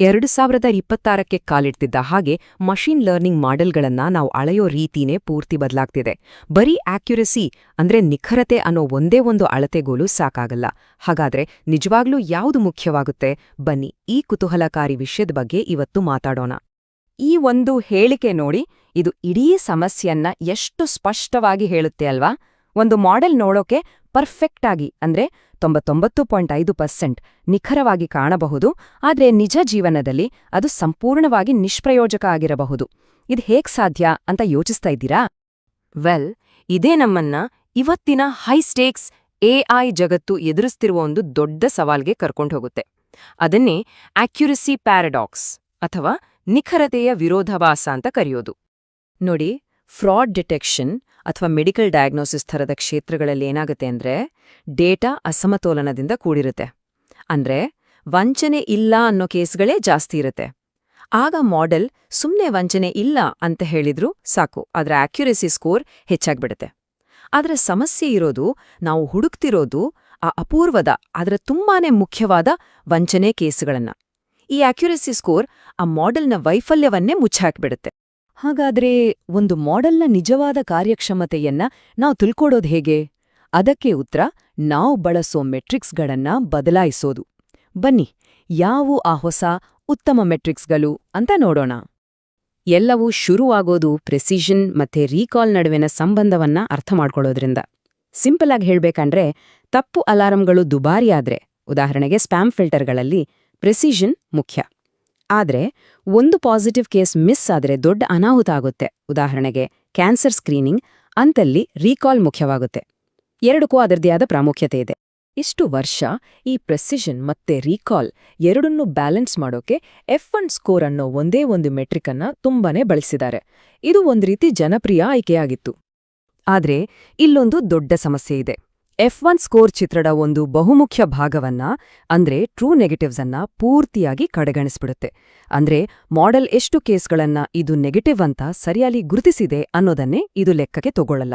ಎರಡು ಸಾವಿರದ ಇಪ್ಪತ್ತಾರಕ್ಕೆ ಕಾಲಿಡ್ತಿದ್ದ ಹಾಗೆ ಮಷೀನ್ ಲರ್ನಿಂಗ್ ಮಾಡೆಲ್ಗಳನ್ನ ನಾವು ಅಳೆಯೋ ರೀತಿನೇ ಪೂರ್ತಿ ಬದಲಾಗ್ತಿದೆ. ಬರೀ ಆಕ್ಯುರಸಿ ಅಂದ್ರೆ ನಿಖರತೆ ಅನ್ನೋ ಒಂದೇ ಒಂದು ಅಳತೆಗೋಲು ಸಾಕಾಗಲ್ಲ. ಹಾಗಾದ್ರೆ ನಿಜವಾಗ್ಲೂ ಯಾವುದು ಮುಖ್ಯವಾಗುತ್ತೆ? ಬನ್ನಿ ಈ ಕುತೂಹಲಕಾರಿ ವಿಷಯದ ಬಗ್ಗೆ ಇವತ್ತು ಮಾತಾಡೋಣ. ಈ ಒಂದು ಹೇಳಿಕೆ ನೋಡಿ, ಇದು ಇಡೀ ಸಮಸ್ಯೆಯನ್ನ ಎಷ್ಟು ಸ್ಪಷ್ಟವಾಗಿ ಹೇಳುತ್ತೆ ಅಲ್ವಾ? ಒಂದು ಮಾಡೆಲ್ ನೋಡೋಕೆ ಪರ್ಫೆಕ್ಟ್ ಆಗಿ ಅಂದ್ರೆ ತೊಂಬತ್ತೊಂಬತ್ತು ಪಾಯಿಂಟ್ ಐದು ಪರ್ಸೆಂಟ್ ನಿಖರವಾಗಿ ಕಾಣಬಹುದು, ಆದರೆ ನಿಜ ಜೀವನದಲ್ಲಿ ಅದು ಸಂಪೂರ್ಣವಾಗಿ ನಿಷ್ಪ್ರಯೋಜಕ ಆಗಿರಬಹುದು. ಇದು ಹೇಗ್ ಸಾಧ್ಯ ಅಂತ ಯೋಚಿಸ್ತಾ ಇದ್ದೀರಾ? ವೆಲ್, ಇದೇ ನಮ್ಮನ್ನ ಇವತ್ತಿನ ಹೈ ಸ್ಟೇಕ್ಸ್ ಎಐ ಜಗತ್ತು ಎದುರಿಸ್ತಿರುವ ಒಂದು ದೊಡ್ಡ ಸವಾಲ್ಗೆ ಕರ್ಕೊಂಡು ಹೋಗುತ್ತೆ. ಅದನ್ನೇ ಆಕ್ಯುರಸಿ ಪ್ಯಾರಡಾಕ್ಸ್, ಅಥವಾ ನಿಖರತೆಯ ವಿರೋಧಾಭಾಸ ಅಂತ ಕರೆಯೋದು. ನೋಡಿ ಫ್ರಾಡ್ ಡಿಟೆಕ್ಷನ್ ಅಥವಾ ಮೆಡಿಕಲ್ ಡಯಾಗ್ನೋಸಿಸ್ ಥರದ ಕ್ಷೇತ್ರಗಳಲ್ಲಿ ಏನಾಗುತ್ತೆ ಅಂದ್ರೆ ಡೇಟಾ ಅಸಮತೋಲನದಿಂದ ಕೂಡಿರುತ್ತೆ. ಅಂದ್ರೆ ವಂಚನೆ ಇಲ್ಲ ಅನ್ನೋ ಕೇಸ್ಗಳೇ ಜಾಸ್ತಿ ಇರುತ್ತೆ. ಆಗ ಮಾಡೆಲ್ ಸುಮ್ಮನೆ ವಂಚನೆ ಇಲ್ಲ ಅಂತ ಹೇಳಿದ್ರೂ ಸಾಕು, ಅದರ ಆಕ್ಯುರೆಸಿ ಸ್ಕೋರ್ ಹೆಚ್ಚಾಗ್ಬಿಡುತ್ತೆ. ಅದರ ಸಮಸ್ಯೆ ಇರೋದು ನಾವು ಹುಡುಕ್ತಿರೋದು ಆ ಅಪೂರ್ವದ, ಅದರ ತುಂಬಾನೇ ಮುಖ್ಯವಾದ ವಂಚನೆ ಕೇಸುಗಳನ್ನ. ಈ ಆಕ್ಯುರೆಸಿ ಸ್ಕೋರ್ ಆ ಮಾಡೆಲ್ನ ವೈಫಲ್ಯವನ್ನೇ ಮುಚ್ಚಾಕ್ಬಿಡುತ್ತೆ. ಹಾಗಾದ್ರೆ ಒಂದು ಮಾಡೆಲ್ನ ನಿಜವಾದ ಕಾರ್ಯಕ್ಷಮತೆಯನ್ನ ನಾವು ತಿಳ್ಕೊಡೋದು ಹೇಗೆ? ಅದಕ್ಕೆ ಉತ್ತರ, ನಾವು ಬಳಸೋ ಮೆಟ್ರಿಕ್ಸ್ಗಳನ್ನ ಬದಲಾಯಿಸೋದು. ಬನ್ನಿ, ಯಾವು ಆ ಹೊಸ ಉತ್ತಮ ಮೆಟ್ರಿಕ್ಸ್ಗಳು ಅಂತ ನೋಡೋಣ. ಎಲ್ಲವೂ ಶುರುವಾಗೋದು ಪ್ರೆಸಿಷನ್ ಮತ್ತೆ ರೀಕಾಲ್ ನಡುವಿನ ಸಂಬಂಧವನ್ನ ಅರ್ಥ ಮಾಡ್ಕೊಳ್ಳೋದ್ರಿಂದ. ಸಿಂಪಲ್ ಆಗಿ ಹೇಳ್ಬೇಕಂದ್ರೆ, ತಪ್ಪು ಅಲಾರಂಗಳು ದುಬಾರಿಯಾದ್ರೆ ಉದಾಹರಣೆಗೆ ಸ್ಪ್ಯಾಮ್ ಫಿಲ್ಟರ್ಗಳಲ್ಲಿ ಪ್ರೆಸಿಷನ್ ಮುಖ್ಯ. ಆದ್ರೆ ಒಂದು ಪಾಸಿಟಿವ್ ಕೇಸ್ ಮಿಸ್ ಆದ್ರೆ ದೊಡ್ಡ ಅನಾಹುತ ಆಗುತ್ತೆ. ಉದಾಹರಣೆಗೆ ಕ್ಯಾನ್ಸರ್ ಸ್ಕ್ರೀನಿಂಗ್ ಅಂತಲ್ಲಿ ರೀಕಾಲ್ ಮುಖ್ಯವಾಗುತ್ತೆ. ಎರಡಕ್ಕೂ ಅದರದೇ ಆದ ಪ್ರಾಮುಖ್ಯತೆ ಇದೆ. ಇಷ್ಟು ವರ್ಷ ಈ ಪ್ರೆಸಿಷನ್ ಮತ್ತೆ ರೀಕಾಲ್ ಎರಡನ್ನೂ ಬ್ಯಾಲೆನ್ಸ್ ಮಾಡೋಕೆ ಎಫ್ ಒನ್ ಸ್ಕೋರ್ ಅನ್ನೋ ಒಂದೇ ಒಂದು ಮೆಟ್ರಿಕ್ ಅನ್ನ ತುಂಬಾನೇ ಬಳಸಿದ್ದಾರೆ. ಇದು ಒಂದು ರೀತಿ ಜನಪ್ರಿಯ ಆಯ್ಕೆಯಾಗಿತ್ತು. ಆದರೆ ಇಲ್ಲೊಂದು ದೊಡ್ಡ ಸಮಸ್ಯೆ ಇದೆ. ಎಫ್ ಒನ್ ಸ್ಕೋರ್ ಚಿತ್ರದ ಒಂದು ಬಹುಮುಖ್ಯ ಭಾಗವನ್ನ, ಅಂದ್ರೆ ಟ್ರೂ ನೆಗೆಟಿವ್ಸ್ ಅನ್ನ ಪೂರ್ತಿಯಾಗಿ ಕಡೆಗಣಿಸ್ಬಿಡುತ್ತೆ. ಅಂದ್ರೆ ಮಾಡೆಲ್ ಎಷ್ಟು ಕೇಸ್ಗಳನ್ನ ಇದು ನೆಗೆಟಿವ್ ಅಂತ ಸರಿಯಾಗಿ ಗುರುತಿಸಿದೆ ಅನ್ನೋದನ್ನೇ ಇದು ಲೆಕ್ಕಕ್ಕೆ ತಗೊಳ್ಳಲ್ಲ.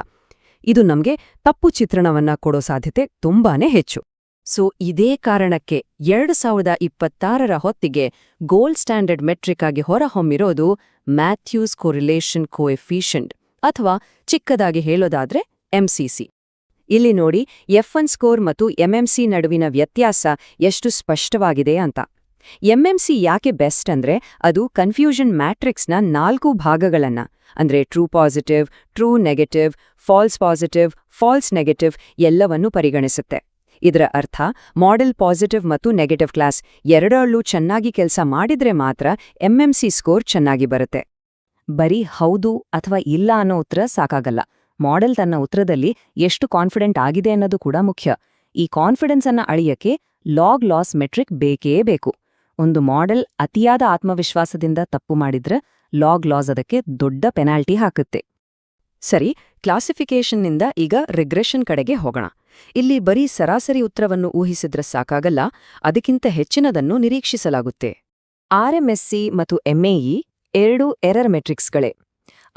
ಇದು ನಮ್ಗೆ ತಪ್ಪು ಚಿತ್ರಣವನ್ನ ಕೊಡೋ ಸಾಧ್ಯತೆ ತುಂಬಾನೇ ಹೆಚ್ಚು. ಸೊ ಇದೇ ಕಾರಣಕ್ಕೆ ಎರಡು ಸಾವಿರದ ಇಪ್ಪತ್ತಾರರ ಹೊತ್ತಿಗೆ ಗೋಲ್ಡ್ ಸ್ಟ್ಯಾಂಡರ್ಡ್ ಮೆಟ್ರಿಕ್ ಆಗಿ ಹೊರಹೊಮ್ಮಿರೋದು ಮ್ಯಾಥ್ಯೂಸ್ ಕೊರಿಲೇಷನ್ ಕೋಎಫಿಷಿಯಂಟ್ ಅಥವಾ ಚಿಕ್ಕದಾಗಿ ಹೇಳೋದಾದ್ರೆ ಎಂಸಿಸಿ ಇಲ್ಲಿ ನೋಡಿ, ಎಫ್ ಒನ್ ಸ್ಕೋರ್ ಮತ್ತು ಎಂಎಂಸಿ ನಡುವಿನ ವ್ಯತ್ಯಾಸ ಎಷ್ಟು ಸ್ಪಷ್ಟವಾಗಿದೆ ಅಂತ. ಎಂಎಂಸಿ ಯಾಕೆ ಬೆಸ್ಟ್ ಅಂದ್ರೆ, ಅದು ಕನ್ಫ್ಯೂಷನ್ ಮ್ಯಾಟ್ರಿಕ್ಸ್ನ ನಾಲ್ಕು ಭಾಗಗಳನ್ನ. ಅಂದ್ರೆ true positive, true negative, false positive, false negative ಎಲ್ಲವನ್ನೂ ಪರಿಗಣಿಸುತ್ತೆ. ಇದರ ಅರ್ಥ, ಮಾಡೆಲ್ ಪಾಸಿಟಿವ್ ಮತ್ತು ನೆಗೆಟಿವ್ ಕ್ಲಾಸ್ ಎರಡರಲ್ಲೂ ಚೆನ್ನಾಗಿ ಕೆಲಸ ಮಾಡಿದ್ರೆ ಮಾತ್ರ ಎಂಎಂಸಿ ಸ್ಕೋರ್ ಚೆನ್ನಾಗಿ ಬರುತ್ತೆ. ಬರೀ ಹೌದು ಅಥವಾ ಇಲ್ಲ ಅನ್ನೋ ಉತ್ತರ ಸಾಕಾಗಲ್ಲ. ಮಾಡೆಲ್ ತನ್ನ ಉತ್ತರದಲ್ಲಿ ಎಷ್ಟು ಕಾನ್ಫಿಡೆಂಟ್ ಆಗಿದೆ ಅನ್ನೋದು ಕೂಡ ಮುಖ್ಯ. ಈ ಕಾನ್ಫಿಡೆನ್ಸ್ ಅನ್ನ ಅಳಿಯಕ್ಕೆ ಲಾಗ್ ಲಾಸ್ ಮೆಟ್ರಿಕ್ ಬೇಕೇ ಬೇಕು. ಒಂದು ಮಾಡೆಲ್ ಅತಿಯಾದ ಆತ್ಮವಿಶ್ವಾಸದಿಂದ ತಪ್ಪು ಮಾಡಿದ್ರೆ ಲಾಗ್ ಲಾಸ್ ಅದಕ್ಕೆ ದೊಡ್ಡ ಪೆನಾಲ್ಟಿ ಹಾಕುತ್ತೆ. ಸರಿ, ಕ್ಲಾಸಿಫಿಕೇಷನ್ನಿಂದ ಈಗ ರಿಗ್ರೆಷನ್ ಕಡೆಗೆ ಹೋಗೋಣ. ಇಲ್ಲಿ ಬರೀ ಸರಾಸರಿ ಉತ್ತರವನ್ನು ಊಹಿಸಿದ್ರೆ ಸಾಕಾಗಲ್ಲ, ಅದಕ್ಕಿಂತ ಹೆಚ್ಚಿನದನ್ನು ನಿರೀಕ್ಷಿಸಲಾಗುತ್ತೆ. ಆರ್ಎಂಎಸ್ಸಿ ಮತ್ತು ಎಂಎಇ ಎರಡೂ ಎರರ್ ಮೆಟ್ರಿಕ್ಸ್ಗಳೇ.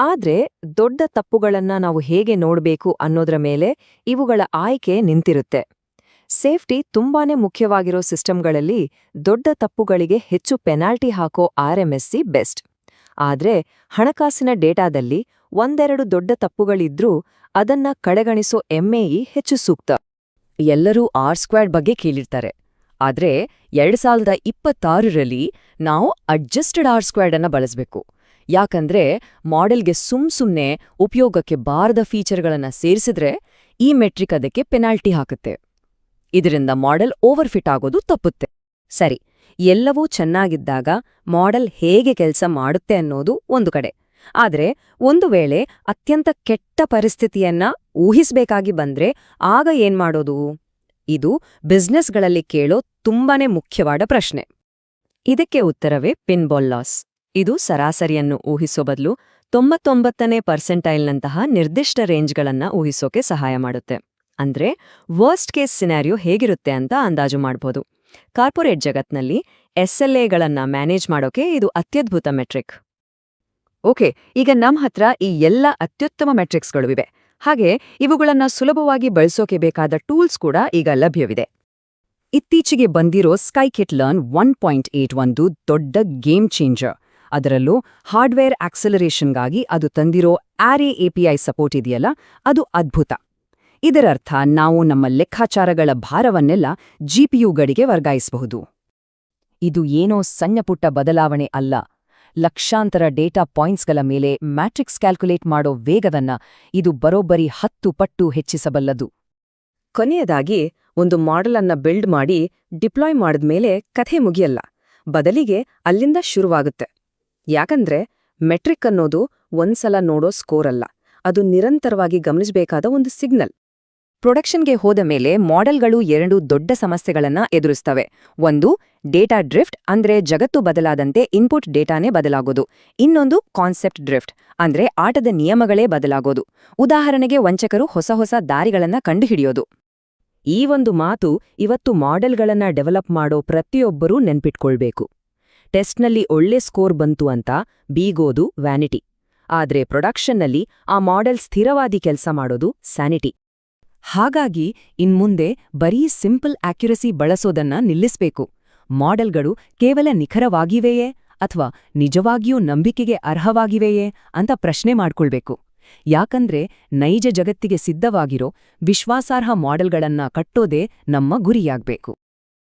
ಆದ್ರೆ ದೊಡ್ಡ ತಪ್ಪುಗಳನ್ನ ನಾವು ಹೇಗೆ ನೋಡಬೇಕು ಅನ್ನೋದ್ರ ಮೇಲೆ ಇವುಗಳ ಆಯ್ಕೆ ನಿಂತಿರುತ್ತೆ. ಸೇಫ್ಟಿ ತುಂಬಾನೇ ಮುಖ್ಯವಾಗಿರೋ ಸಿಸ್ಟಮ್ಗಳಲ್ಲಿ ದೊಡ್ಡ ತಪ್ಪುಗಳಿಗೆ ಹೆಚ್ಚು ಪೆನಾಲ್ಟಿ ಹಾಕೋ ಆರ್ಎಂಎಸ್ಸಿ ಬೆಸ್ಟ್. ಆದ್ರೆ ಹಣಕಾಸಿನ ಡೇಟಾದಲ್ಲಿ ಒಂದೆರಡು ದೊಡ್ಡ ತಪ್ಪುಗಳಿದ್ರೂ ಅದನ್ನ ಕಡೆಗಣಿಸೋ ಎಂಎಇ ಹೆಚ್ಚು ಸೂಕ್ತ. ಎಲ್ಲರೂ ಆರ್ ಸ್ಕ್ವಾಡ್ ಬಗ್ಗೆ ಕೇಳಿರ್ತಾರೆ. ಆದ್ರೆ ಎರಡ್ ಸಾವಿರದ ಇಪ್ಪತ್ತಾರರಲ್ಲಿ ನಾವು ಅಡ್ಜಸ್ಟೆಡ್ ಆರ್ ಸ್ಕ್ವಾಡ್ ಅನ್ನ ಬಳಸಬೇಕು. ಯಾಕಂದ್ರೆ ಮಾಡೆಲ್ಗೆ ಸುಮ್ ಸುಮ್ನೆ ಉಪಯೋಗಕ್ಕೆ ಬಾರದ ಫೀಚರ್ಗಳನ್ನ ಸೇರಿಸಿದ್ರೆ ಈ ಮೆಟ್ರಿಕ್ ಅದಕ್ಕೆ ಪೆನಾಲ್ಟಿ ಹಾಕುತ್ತೆ. ಇದರಿಂದ ಮಾಡೆಲ್ ಓವರ್ಫಿಟ್ ಆಗೋದು ತಪ್ಪುತ್ತೆ. ಸರಿ, ಎಲ್ಲವೂ ಚೆನ್ನಾಗಿದ್ದಾಗ ಮಾಡೆಲ್ ಹೇಗೆ ಕೆಲಸ ಮಾಡುತ್ತೆ ಅನ್ನೋದು ಒಂದು ಕಡೆ. ಆದರೆ ಒಂದು ವೇಳೆ ಅತ್ಯಂತ ಕೆಟ್ಟ ಪರಿಸ್ಥಿತಿಯನ್ನ ಊಹಿಸಬೇಕಾಗಿ ಬಂದ್ರೆ ಆಗ ಏನ್ ಮಾಡೋದು? ಇದು ಬಿಸ್ನೆಸ್ಗಳಲ್ಲಿ ಕೇಳೋ ತುಂಬಾನೇ ಮುಖ್ಯವಾದ ಪ್ರಶ್ನೆ. ಇದಕ್ಕೆ ಉತ್ತರವೇ ಪಿನ್ಬಾಲ್ ಲಾಸ್. ಇದು ಸರಾಸರಿಯನ್ನು ಊಹಿಸೋ ಬದಲು ತೊಂಬತ್ತೊಂಬತ್ತನೇ ಪರ್ಸೆಂಟೈಲ್ನಂತಹ ನಿರ್ದಿಷ್ಟ ರೇಂಜ್ಗಳನ್ನು ಊಹಿಸೋಕೆ ಸಹಾಯ ಮಾಡುತ್ತೆ. ಅಂದ್ರೆ ವರ್ಸ್ಟ್ ಕೇಸ್ ಸಿನಾರಿಯೋ ಹೇಗಿರುತ್ತೆ ಅಂತ ಅಂದಾಜು ಮಾಡ್ಬೋದು. ಕಾರ್ಪೊರೇಟ್ ಜಗತ್ನಲ್ಲಿ ಎಸ್ಎಲ್ಎಗಳನ್ನ ಮ್ಯಾನೇಜ್ ಮಾಡೋಕೆ ಇದು ಅತ್ಯದ್ಭುತ ಮೆಟ್ರಿಕ್. ಓಕೆ, ಈಗ ನಮ್ಮ ಹತ್ರ ಈ ಎಲ್ಲ ಅತ್ಯುತ್ತಮ ಮೆಟ್ರಿಕ್ಸ್ಗಳು ಇವೆ. ಹಾಗೆ ಇವುಗಳನ್ನ ಸುಲಭವಾಗಿ ಬಳಸೋಕೆ ಬೇಕಾದ ಟೂಲ್ಸ್ ಕೂಡ ಈಗ ಲಭ್ಯವಿದೆ. ಇತ್ತೀಚೆಗೆ ಬಂದಿರೋ scikit learn one point eight ಒಂದು ದೊಡ್ಡ ಗೇಮ್ ಚೇಂಜರ್ ಅದರಲ್ಲೂ ಹಾರ್ಡ್ವೇರ್ ಆಕ್ಸಲರೇಷನ್ಗಾಗಿ ಅದು ತಂದಿರೋ ಆರೆ ಎಪಿಐ ಸಪೋರ್ಟ್ ಇದೆಯಲ್ಲ, ಅದು ಅದ್ಭುತ. ಇದರರ್ಥ, ನಾವು ನಮ್ಮ ಲೆಕ್ಕಾಚಾರಗಳ ಭಾರವನ್ನೆಲ್ಲ ಜಿಪಿಯುಗಳಿಗೆ ವರ್ಗಾಯಿಸಬಹುದು. ಇದು ಏನೋ ಸಣ್ಣಪುಟ್ಟ ಬದಲಾವಣೆ ಅಲ್ಲ. ಲಕ್ಷಾಂತರ ಡೇಟಾ ಪಾಯಿಂಟ್ಸ್ಗಳ ಮೇಲೆ ಮ್ಯಾಟ್ರಿಕ್ಸ್ ಕ್ಯಾಲ್ಕುಲೇಟ್ ಮಾಡೋ ವೇಗವನ್ನ ಇದು ಬರೋಬ್ಬರಿ ಹತ್ತು ಪಟ್ಟು ಹೆಚ್ಚಿಸಬಲ್ಲದು. ಕೊನೆಯದಾಗಿ, ಒಂದು ಮಾಡೆಲ್ ಅನ್ನ ಬಿಲ್ಡ್ ಮಾಡಿ ಡಿಪ್ಲಾಯ್ ಮಾಡಿದ್ಮೇಲೆ ಕಥೆ ಮುಗಿಯಲ್ಲ. ಬದಲಿಗೆ ಅಲ್ಲಿಂದ ಶುರುವಾಗುತ್ತೆ. ಯಾಕಂದ್ರೆ ಮೆಟ್ರಿಕ್ ಅನ್ನೋದು ಒಂದ್ಸಲ ನೋಡೋ ಸ್ಕೋರ್ ಅಲ್ಲ ಅದು ನಿರಂತರವಾಗಿ ಗಮನಿಸಬೇಕಾದ ಒಂದು ಸಿಗ್ನಲ್. ಪ್ರೊಡಕ್ಷನ್ಗೆ ಹೋದ ಮೇಲೆ ಮಾಡೆಲ್ಗಳು ಎರಡು ದೊಡ್ಡ ಸಮಸ್ಯೆಗಳನ್ನ ಎದುರಿಸ್ತವೆ. ಒಂದು, ಡೇಟಾ ಡ್ರಿಫ್ಟ್, ಅಂದ್ರೆ ಜಗತ್ತು ಬದಲಾದಂತೆ ಇನ್ಪುಟ್ ಡೇಟಾನೇ ಬದಲಾಗೋದು. ಇನ್ನೊಂದು, ಕಾನ್ಸೆಪ್ಟ್ ಡ್ರಿಫ್ಟ್, ಅಂದ್ರೆ ಆಟದ ನಿಯಮಗಳೇ ಬದಲಾಗೋದು. ಉದಾಹರಣೆಗೆ ವಂಚಕರು ಹೊಸ ಹೊಸ ದಾರಿಗಳನ್ನ ಕಂಡುಹಿಡಿಯೋದು. ಈ ಒಂದು ಮಾತು ಇವತ್ತು ಮಾಡೆಲ್ಗಳನ್ನ ಡೆವಲಪ್ ಮಾಡೋ ಪ್ರತಿಯೊಬ್ಬರೂ ನೆನ್ಪಿಟ್ಕೊಳ್ಬೇಕು. ಟೆಸ್ಟ್ನಲ್ಲಿ ಒಳ್ಳೆ ಸ್ಕೋರ್ ಬಂತು ಅಂತ ಬೀಗೋದು ವ್ಯಾನಿಟಿ. ಆದ್ರೆ ಪ್ರೊಡಕ್ಷನ್ನಲ್ಲಿ ಆ ಮಾಡೆಲ್ ಸ್ಥಿರವಾದಿ ಕೆಲಸ ಮಾಡೋದು ಸ್ಯಾನಿಟಿ. ಹಾಗಾಗಿ ಇನ್ಮುಂದೆ ಬರೀ ಸಿಂಪಲ್ ಆಕ್ಯುರಸಿ ಬಳಸೋದನ್ನ ನಿಲ್ಲಿಸ್ಬೇಕು. ಮಾಡೆಲ್ಗಳು ಕೇವಲ ನಿಖರವಾಗಿವೆಯೇ ಅಥವಾ ನಿಜವಾಗಿಯೂ ನಂಬಿಕೆಗೆ ಅರ್ಹವಾಗಿವೆಯೇ ಅಂತ ಪ್ರಶ್ನೆ ಮಾಡ್ಕೊಳ್ಬೇಕು. ಯಾಕಂದ್ರೆ ನೈಜ ಜಗತ್ತಿಗೆ ಸಿದ್ಧವಾಗಿರೋ ವಿಶ್ವಾಸಾರ್ಹ ಮಾಡೆಲ್ಗಳನ್ನ ಕಟ್ಟೋದೇ ನಮ್ಮ ಗುರಿಯಾಗ್ಬೇಕು.